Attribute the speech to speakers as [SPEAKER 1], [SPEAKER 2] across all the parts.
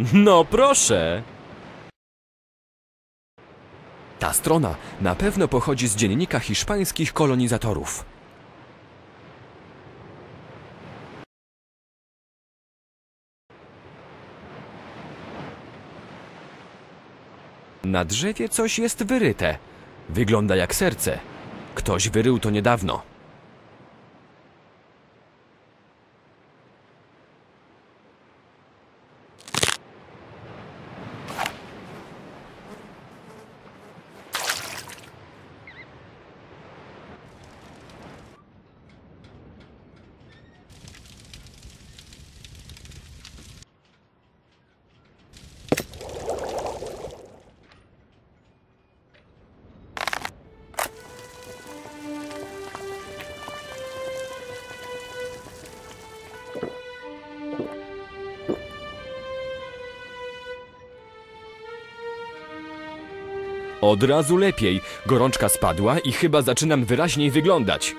[SPEAKER 1] No proszę. Ta strona na pewno pochodzi z dziennika hiszpańskich kolonizatorów. Na drzewie coś jest wyryte. Wygląda jak serce. Ktoś wyrył to niedawno. Od razu lepiej. Gorączka spadła i chyba zaczynam wyraźniej wyglądać.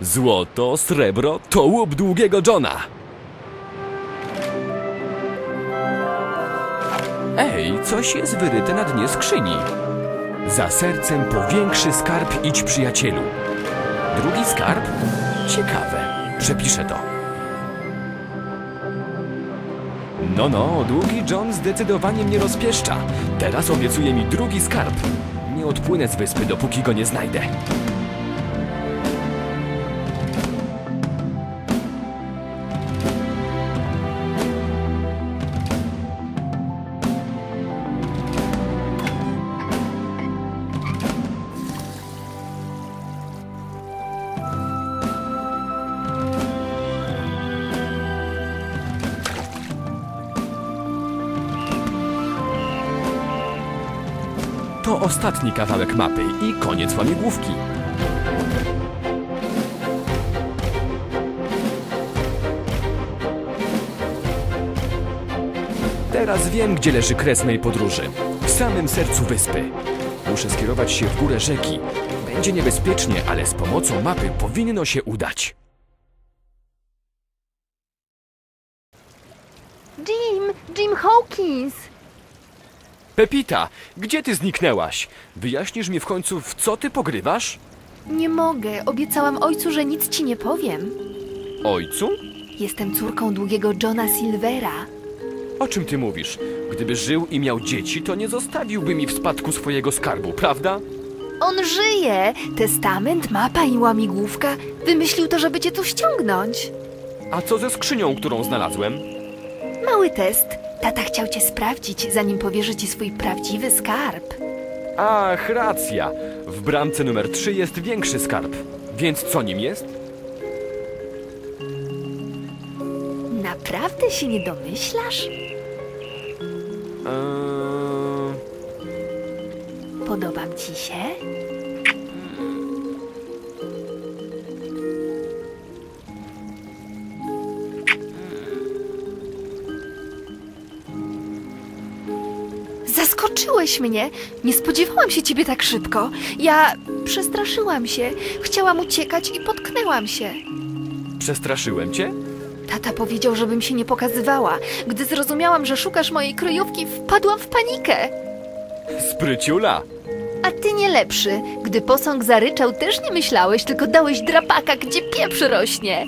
[SPEAKER 1] Złoto, srebro to łup długiego Johna. Ej, coś jest wyryte na dnie skrzyni. Za sercem powiększy skarb idź przyjacielu. Drugi skarb? Ciekawe. Przepiszę to. No, no, długi John zdecydowanie mnie rozpieszcza. Teraz obiecuje mi drugi skarb. Nie odpłynę z wyspy, dopóki go nie znajdę. To ostatni kawałek mapy i koniec łamigłówki. Teraz wiem, gdzie leży kres mej podróży. W samym sercu wyspy. Muszę skierować się w górę rzeki. Będzie niebezpiecznie, ale z pomocą mapy powinno się udać.
[SPEAKER 2] Jim! Jim Hawkins!
[SPEAKER 1] Pepita, gdzie ty zniknęłaś? Wyjaśnisz mi w końcu, w co ty pogrywasz?
[SPEAKER 2] Nie mogę. Obiecałam ojcu, że nic ci nie powiem.
[SPEAKER 1] Ojcu?
[SPEAKER 2] Jestem córką długiego Johna Silvera.
[SPEAKER 1] O czym ty mówisz? Gdyby żył i miał dzieci, to nie zostawiłby mi w spadku swojego skarbu, prawda?
[SPEAKER 2] On żyje! Testament, mapa i łamigłówka. Wymyślił to, żeby cię tu ściągnąć.
[SPEAKER 1] A co ze skrzynią, którą znalazłem?
[SPEAKER 2] Mały test. Tata chciał cię sprawdzić, zanim powierzy ci swój prawdziwy skarb.
[SPEAKER 1] Ach, racja. W bramce numer 3 jest większy skarb. Więc co nim jest?
[SPEAKER 2] Naprawdę się nie domyślasz?
[SPEAKER 1] Eee,
[SPEAKER 2] Podobam ci się? Zaskoczyłeś mnie. Nie spodziewałam się ciebie tak szybko. Ja przestraszyłam się. Chciałam uciekać i potknęłam się.
[SPEAKER 1] Przestraszyłem cię?
[SPEAKER 2] Tata powiedział, żebym się nie pokazywała. Gdy zrozumiałam, że szukasz mojej kryjówki, wpadłam w panikę.
[SPEAKER 1] Spryciula!
[SPEAKER 2] A ty nie lepszy. Gdy posąg zaryczał, też nie myślałeś, tylko dałeś drapaka, gdzie pieprz rośnie.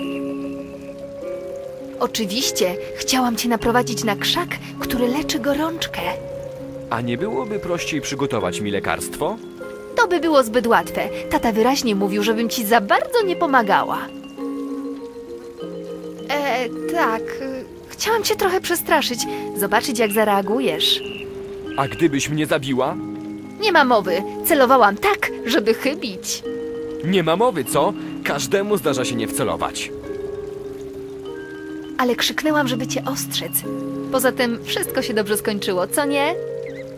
[SPEAKER 2] Oczywiście, chciałam cię naprowadzić na krzak, który leczy gorączkę.
[SPEAKER 1] A nie byłoby prościej przygotować mi lekarstwo?
[SPEAKER 2] To by było zbyt łatwe. Tata wyraźnie mówił, żebym ci za bardzo nie pomagała. E, tak. y, Chciałam cię trochę przestraszyć, zobaczyć jak zareagujesz.
[SPEAKER 1] A gdybyś mnie zabiła?
[SPEAKER 2] Nie ma mowy. Celowałam tak, żeby chybić.
[SPEAKER 1] Nie ma mowy, co? Każdemu zdarza się nie wcelować.
[SPEAKER 2] Ale krzyknęłam, żeby cię ostrzec. Poza tym wszystko się dobrze skończyło, co nie?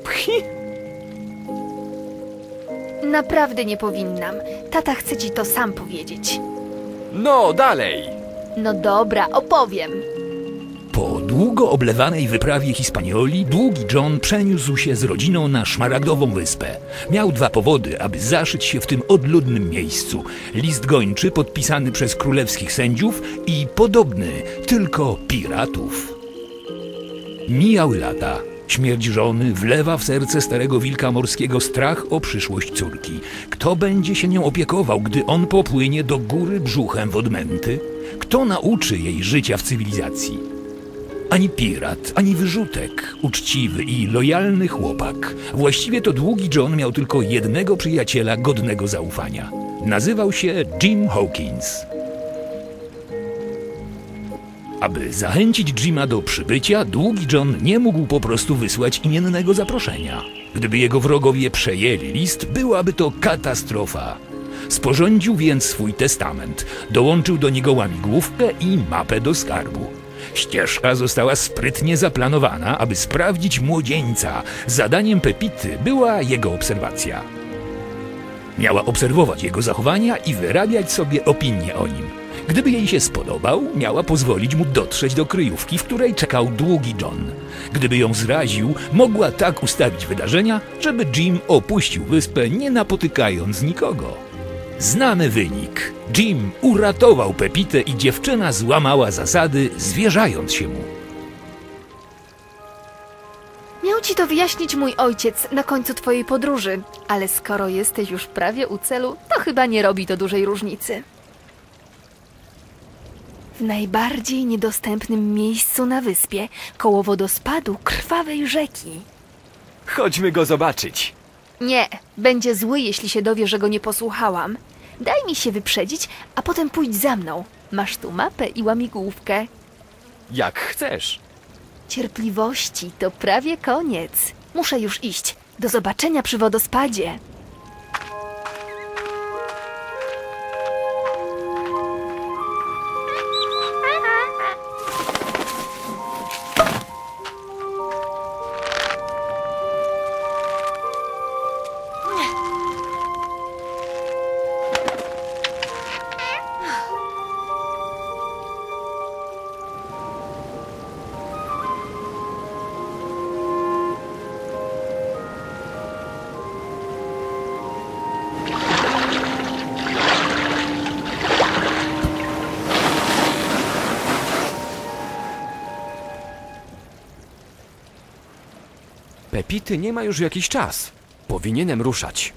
[SPEAKER 1] Pchi!
[SPEAKER 2] Naprawdę nie powinnam. Tata chce ci to sam powiedzieć.
[SPEAKER 1] No, dalej!
[SPEAKER 2] No dobra, opowiem.
[SPEAKER 3] Po długo oblewanej wyprawie Hispanioli, długi John przeniósł się z rodziną na Szmaragdową Wyspę. Miał dwa powody, aby zaszyć się w tym odludnym miejscu. List gończy podpisany przez królewskich sędziów i podobny, tylko piratów. Mijały lata. Śmierć żony wlewa w serce starego wilka morskiego strach o przyszłość córki. Kto będzie się nią opiekował, gdy on popłynie do góry brzuchem w odmęty? Kto nauczy jej życia w cywilizacji? Ani pirat, ani wyrzutek, uczciwy i lojalny chłopak. Właściwie to długi John miał tylko jednego przyjaciela godnego zaufania. Nazywał się Jim Hawkins. Aby zachęcić Jima do przybycia, długi John nie mógł po prostu wysłać imiennego zaproszenia. Gdyby jego wrogowie przejęli list, byłaby to katastrofa. Sporządził więc swój testament, dołączył do niego łamigłówkę i mapę do skarbu. Ścieżka została sprytnie zaplanowana, aby sprawdzić młodzieńca. Zadaniem Pepity była jego obserwacja. Miała obserwować jego zachowania i wyrabiać sobie opinię o nim. Gdyby jej się spodobał, miała pozwolić mu dotrzeć do kryjówki, w której czekał długi John. Gdyby ją zraził, mogła tak ustawić wydarzenia, żeby Jim opuścił wyspę, nie napotykając nikogo. Znamy wynik. Jim uratował Pepitę i dziewczyna złamała zasady, zwierzając się mu.
[SPEAKER 2] Miał ci to wyjaśnić mój ojciec na końcu twojej podróży, ale skoro jesteś już prawie u celu, to chyba nie robi to dużej różnicy. W najbardziej niedostępnym miejscu na wyspie, koło wodospadu krwawej rzeki.
[SPEAKER 1] Chodźmy go zobaczyć.
[SPEAKER 2] Nie, będzie zły, jeśli się dowie, że go nie posłuchałam. Daj mi się wyprzedzić, a potem pójdź za mną. Masz tu mapę i łamigłówkę.
[SPEAKER 1] Jak chcesz.
[SPEAKER 2] Cierpliwości to prawie koniec. Muszę już iść. Do zobaczenia przy wodospadzie.
[SPEAKER 1] Pepity nie ma już jakiś czas. Powinienem ruszać.